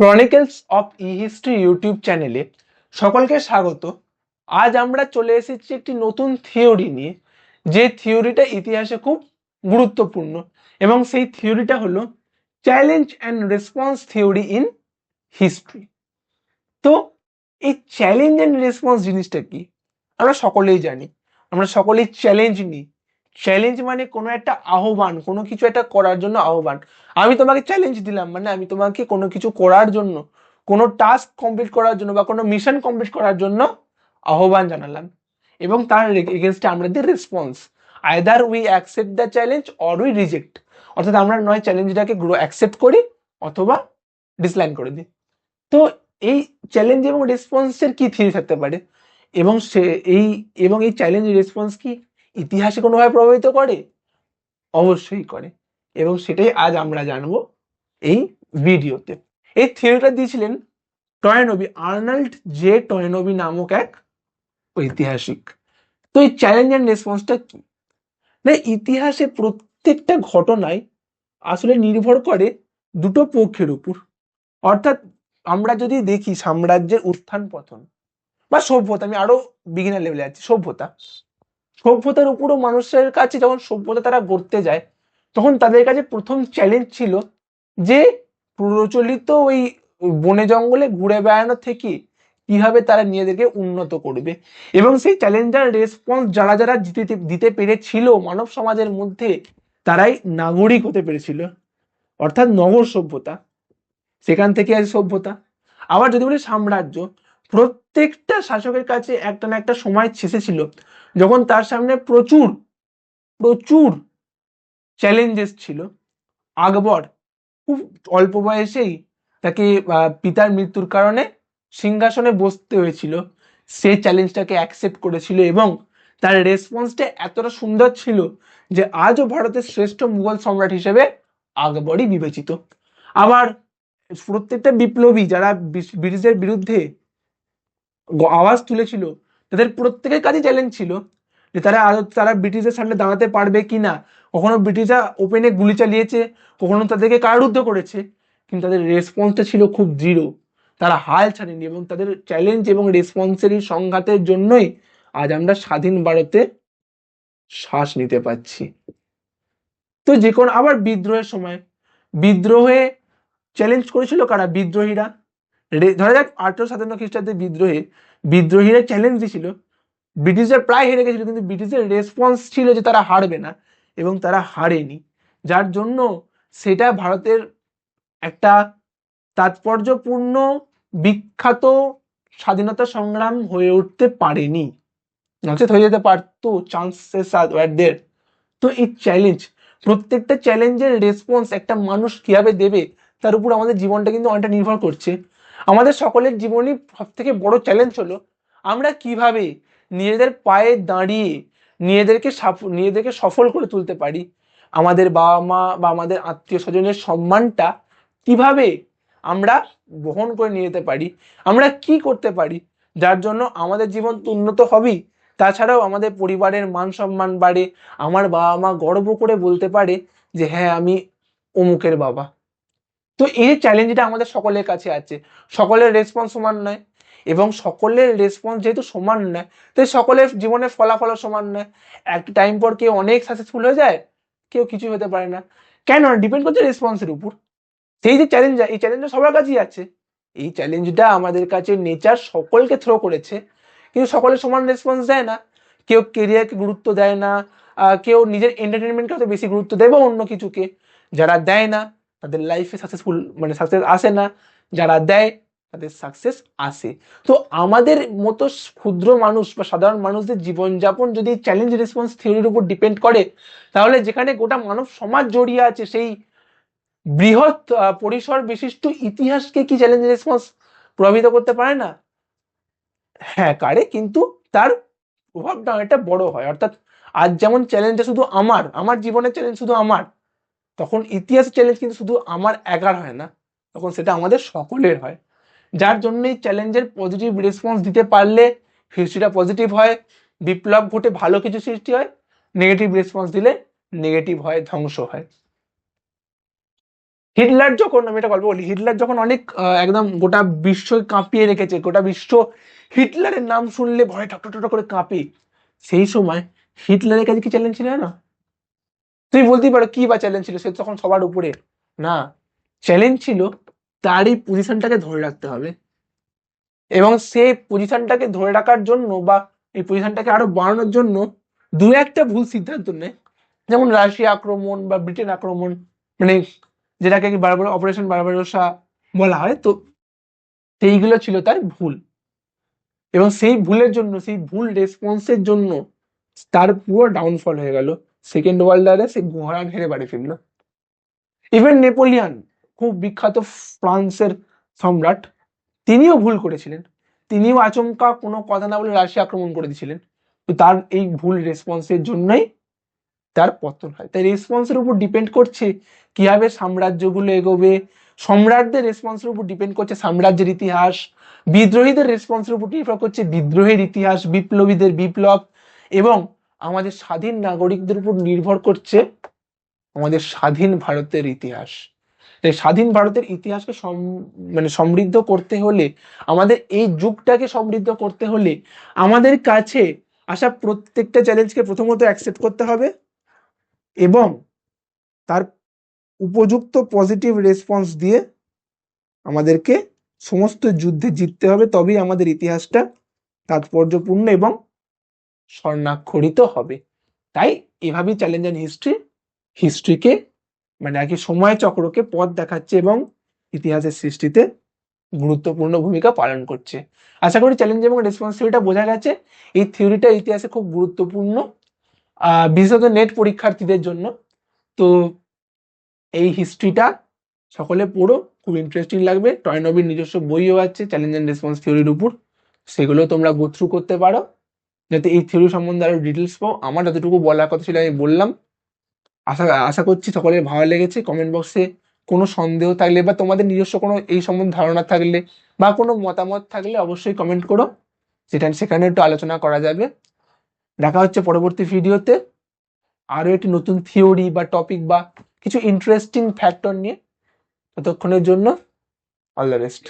Chronicles of ই history YouTube চ্যানেলে সকলকে স্বাগত। আজ আমরা চলে এসেছি একটি নতুন থিওরি নিয়ে। যে থিওরিটা ইতিহাসে খুব গুরুত্বপূর্ণ এবং সেই থিওরিটা হলো challenge and response theory in history তো এই চ্যালেঞ্জ অ্যান্ড রেসপন্স জিনিসটা কি? আমরা সকলেই জানি। আমরা সকলেই চ্যালেঞ্জ নিই। চ্যালেঞ্জ মানে কোনো একটা আহ্বান, কোনো কিছু একটা করার জন্য আহ্বান। আমি তোমাকে চ্যালেঞ্জ দিলাম মানে আমি তোমাকে কোনো কিছু করার জন্য, কোনো টাস্ক কমপ্লিট করার জন্য বা কোনো মিশন কমপ্লিট করার জন্য আহ্বান জানালাম। এবং তার এগেনস্টে আমাদের response either we accept the challenge or we reject অর্থাৎ আমরা নয় চ্যালেঞ্জটাকে গ্রো অ্যাকসেপ্ট করি অথবা ডিসলাইন করে দিই। তো এই চ্যালেঞ্জ এবং রেসপন্সের কি থিওরি থাকতে পারে? এবং সে, এই, এবং এই চ্যালেঞ্জ রেসপন্স কি ইতিহাসে কোনোভাবে প্রভাবিত করে? অবশ্যই করে। এবং সেটাই আজ আমরা জানব এই ভিডিওতে। এই থিওরিটা দিয়েছিলেন টয়নবি, আর্নাল্ড জে টয়নবি নামক এক ঐতিহাসিক। তো এই চ্যালেঞ্জ অ্যান্ড রেসপন্সটা কি? না, ইতিহাসে প্রত্যেকটা ঘটনায় আসলে নির্ভর করে দুটো পক্ষের উপর। অর্থাৎ আমরা যদি দেখি সাম্রাজ্যের উত্থান পতন বা সভ্যতা, আমি আরও বিগিনার লেভেলে আছি, সভ্যতা। সভ্যতার উপরও মানুষের কাছে যখন সভ্যতা তারা গড়তে যায়, তখন তাদের কাছে প্রথম চ্যালেঞ্জ ছিল যে প্রচলিত ওই বনে জঙ্গলে ঘুরে বেড়ানো থেকে কীভাবে তারা নিজেদেরকে উন্নত করবে। এবং সেই চ্যালেঞ্জার রেসপন্স যারা যারা দিতে দিতে পেরেছিল মানব সমাজের মধ্যে, তারাই নাগরিক হতে পেরেছিল। অর্থাৎ নগর সভ্যতা, সেখান থেকে আছে সভ্যতা। আবার যদি বলি সাম্রাজ্য প্রত্যেকটা শাসকের কাছে একটা না একটা সময় শেষে ছিল যখন তার সামনে প্রচুর প্রচুর চ্যালেঞ্জেস ছিল। আকবর খুব অল্প বয়সেই তাকে পিতার মৃত্যুর কারণে সিংহাসনে বসতে হয়েছিল। সে চ্যালেঞ্জটাকে অ্যাকসেপ্ট করেছিল এবং তার রেসপন্সটা এতটা সুন্দর ছিল যে আজও ভারতের শ্রেষ্ঠ মুঘল সম্রাট হিসেবে আকবরই বিবেচিত। আবার প্রত্যেকটা বিপ্লবী যারা ব্রিটিশদের বিরুদ্ধে আওয়াজ তুলেছিল। তাদের প্রত্যেকের কাছে চ্যালেঞ্জ ছিল যে তারা তারা ব্রিটিশের সামনে দাঁড়াতে পারবে কি না কখনো ব্রিটিশরা ওপেনে গুলি চালিয়েছে, কখনো তাদেরকে কারারুদ্ধ করেছে, কিন্তু তাদের রেসপন্সটা ছিল খুব দৃঢ়। তারা হাল ছাড়েনি এবং তাদের চ্যালেঞ্জ এবং রেসপন্সের সংঘাতের জন্যই আজ আমরা স্বাধীন ভারতে শ্বাস নিতে পারছি। তো যে কোনো আবার বিদ্রোহের সময়, বিদ্রোহে চ্যালেঞ্জ করেছিল কারা? বিদ্রোহীরা। ধরা যাক আঠারো সাতান্ন খ্রিস্টাব্দে বিদ্রোহে, বিদ্রোহীরা চ্যালেঞ্জ দিয়েছিল ব্রিটিশরা প্রায় হেরে গেছিল, কিন্তু ব্রিটিশদের রেসপন্স ছিল যে তারা হারবে না, এবং তারা হারেনি। যার জন্য সেটা ভারতের একটা তাৎপর্যপূর্ণ, বিখ্যাত স্বাধীনতা সংগ্রাম হয়ে উঠতে পারেনি। নচেত হয়ে যেতে পারতো চান্সেস আর তো এই চ্যালেঞ্জ প্রত্যেকটা চ্যালেঞ্জের রেসপন্স একটা মানুষ কীভাবে দেবে, তার উপর আমাদের জীবনটা কিন্তু অনেকটা নির্ভর করছে। আমাদের সকলের জীবনই সব থেকে বড় চ্যালেঞ্জ হলো, আমরা কীভাবে নিজেদের পায়ে দাঁড়িয়ে নিজেদেরকে নিজেদেরকে সফল করে তুলতে পারি? আমাদের বাবা মা বা আমাদের আত্মীয় স্বজনের সম্মানটা কীভাবে আমরা বহন করে নিয়ে যেতে পারি? আমরা কি করতে পারি? যার জন্য আমাদের জীবন তো উন্নত হবেই। তাছাড়াও আমাদের পরিবারের মান সম্মান বাড়ে। আমার বাবা মা গর্ব করে বলতে পারে যে হ্যাঁ আমি অমুকের বাবা। তো এই চ্যালেঞ্জটা আমাদের সকলের কাছে আছে। সকলের রেসপন্স সমান নয় এবং সকলের রেসপন্স যেহেতু সমান নয় তাই সকলের জীবনের ফলাফলও সমান নয়। একটা টাইম পর কেউ অনেক সাকসেসফুল হয়ে যায়, কেউ কিছুই হতে পারে না। কেন? ডিপেন্ড করছে রেসপন্সের উপর। সেই যে চ্যালেঞ্জ এই চ্যালেঞ্জটা সবার কাছেই আছে। এই চ্যালেঞ্জটা আমাদের কাছে নেচার সকলকে থ্রো করেছে। কিন্তু সকলের সমান রেসপন্স দেয় না। কেউ কেরিয়ারকে গুরুত্ব দেয় না। কেউ নিজের এন্টারটেনমেন্টকে হয়তো বেশি গুরুত্ব দেয় বা অন্য কিছুকে। যারা দেয় না তাদের লাইফে সাকসেসফুল মানে সাকসেস আসে না, যারা দেয়, তাদের সাকসেস আসে। তো আমাদের মতো ক্ষুদ্র মানুষ বা সাধারণ মানুষদের জীবনযাপন যদি চ্যালেঞ্জ রেসপন্স থিওরির উপর ডিপেন্ড করে, তাহলে যেখানে গোটা মানব সমাজ জড়িয়ে আছে, সেই বৃহৎ পরিসর বিশিষ্ট ইতিহাসকে কি চ্যালেঞ্জ রেসপন্স প্রভাবিত করতে পারে না? হ্যাঁ কারে কিন্তু তার প্রভাবটা অনেকটা বড় হয়। অর্থাৎ আজ যেমন চ্যালেঞ্জটা শুধু আমার আমার জীবনের চ্যালেঞ্জ শুধু আমার তখন ইতিহাসের চ্যালেঞ্জ কিন্তু শুধু আমার একার হয় না, তখন সেটা আমাদের সকলের হয়। যার জন্যই চ্যালেঞ্জের পজিটিভ রেসপন্স দিতে পারলে হিস্ট্রিটা পজিটিভ হয়, বিপ্লব ঘটে ভালো কিছু সৃষ্টি হয় নেগেটিভ রেসপন্স দিলে নেগেটিভ হয়, ধ্বংস হয়। হিটলার যখন, আমি এটা গল্প বলি, হিটলার যখন অনেক একদম গোটা বিশ্ব কাঁপিয়ে রেখেছে, গোটা বিশ্ব হিটলারের নাম শুনলে ভয়ে ঠক ঠক ঠক করে কাঁপে, সেই সময় হিটলারের কাছে কি চ্যালেঞ্জ ছিল না তুমি বলতেই পারো কি বা চ্যালেঞ্জ ছিল, সে তখন সবার উপরে। না চ্যালেঞ্জ ছিল তার এই পজিশনটাকে ধরে রাখতে হবে। এবং সে পজিশনটাকে ধরে রাখার জন্য বা এই পজিশনটাকে আরও বাড়ানোর জন্য দু একটা ভুল সিদ্ধান্ত নেয় যেমন রাশিয়া আক্রমণ বা ব্রিটেন আক্রমণ মানে যেটাকে বারবার অপারেশন বারবারোসা বলা হয়, তো সেইগুলো ছিল তার ভুল। এবং সেই ভুলের জন্য, সেই ভুল রেসপন্সের জন্য তার পুরো ডাউনফল হয়ে গেল। সেকেন্ড ওয়ার্ল্ড ওয়ারে সে ঘোড়া ঘেরে বাড়ি ফিরল। ইভেন নেপোলিয়ান খুব বিখ্যাত ফ্রান্সের সম্রাট, তিনিও ভুল করেছিলেন। তিনিও আচমকা কোনো কথা না বলে রাশিয়া আক্রমণ করে দিয়েছিলেন। তো তার এই ভুল রেসপন্সের জন্যই তার পতন হয়। তাই রেসপন্সের উপর ডিপেন্ড করছে কীভাবে সাম্রাজ্যগুলো এগোবে, সম্রাটদের রেসপন্সের উপর ডিপেন্ড করছে সাম্রাজ্যের ইতিহাস, বিদ্রোহীদের রেসপন্সের উপর নির্ভর করছে বিদ্রোহের ইতিহাস, বিপ্লবীদের বিপ্লব, এবং আমাদের স্বাধীন নাগরিকদের উপর নির্ভর করছে আমাদের স্বাধীন ভারতের ইতিহাস। তাই স্বাধীন ভারতের ইতিহাসকে মানে সমৃদ্ধ করতে হলে, আমাদের এই যুগটাকে সমৃদ্ধ করতে হলে আমাদের কাছে আসা প্রত্যেকটা চ্যালেঞ্জকে প্রথমত অ্যাকসেপ্ট করতে হবে এবং তার উপযুক্ত পজিটিভ রেসপন্স দিয়ে আমাদেরকে সমস্ত যুদ্ধে জিততে হবে। তবেই আমাদের ইতিহাসটা তাৎপর্যপূর্ণ এবং স্বর্ণাক্ষরিত হবে। তাই এভাবেই চ্যালেঞ্জ অ্যান্ড হিস্ট্রি হিস্ট্রিকে মানে আর কি সময় চক্রকে পথ দেখাচ্ছে এবং ইতিহাসের সৃষ্টিতে গুরুত্বপূর্ণ ভূমিকা পালন করছে। আশা করি চ্যালেঞ্জ এবং রেসপন্সিবিলিটা বোঝা গেছে। এই থিওরিটা ইতিহাসে খুব গুরুত্বপূর্ণ। বিশেষত নেট পরীক্ষার্থীদের জন্য। তো এই হিস্ট্রিটা সকলে পড়ো, খুব ইন্টারেস্টিং লাগবে। টয়নবির নিজস্ব বইও আছে চ্যালেঞ্জ অ্যান্ড রেসপন্স থিওরির উপর। সেগুলো তোমরা গো থ্রু করতে পারো। যাতে এই থিওরি সম্বন্ধে আরও ডিটেলস পাও। আমার যতটুকু বলার কথা ছিল আমি বললাম। আশা আশা করছি সকলের ভালো লেগেছে। কমেন্ট বক্সে কোনো সন্দেহ থাকলে বা তোমাদের নিজস্ব কোনো এই সম্বন্ধে ধারণা থাকলে বা কোনো মতামত থাকলে অবশ্যই কমেন্ট করো। সেটা সেখানে একটু আলোচনা করা যাবে। দেখা হচ্ছে পরবর্তী ভিডিওতে। আরও একটি নতুন থিওরি বা টপিক বা কিছু ইন্টারেস্টিং ফ্যাক্টর নিয়ে। ততক্ষণের জন্য অল দ্য বেস্ট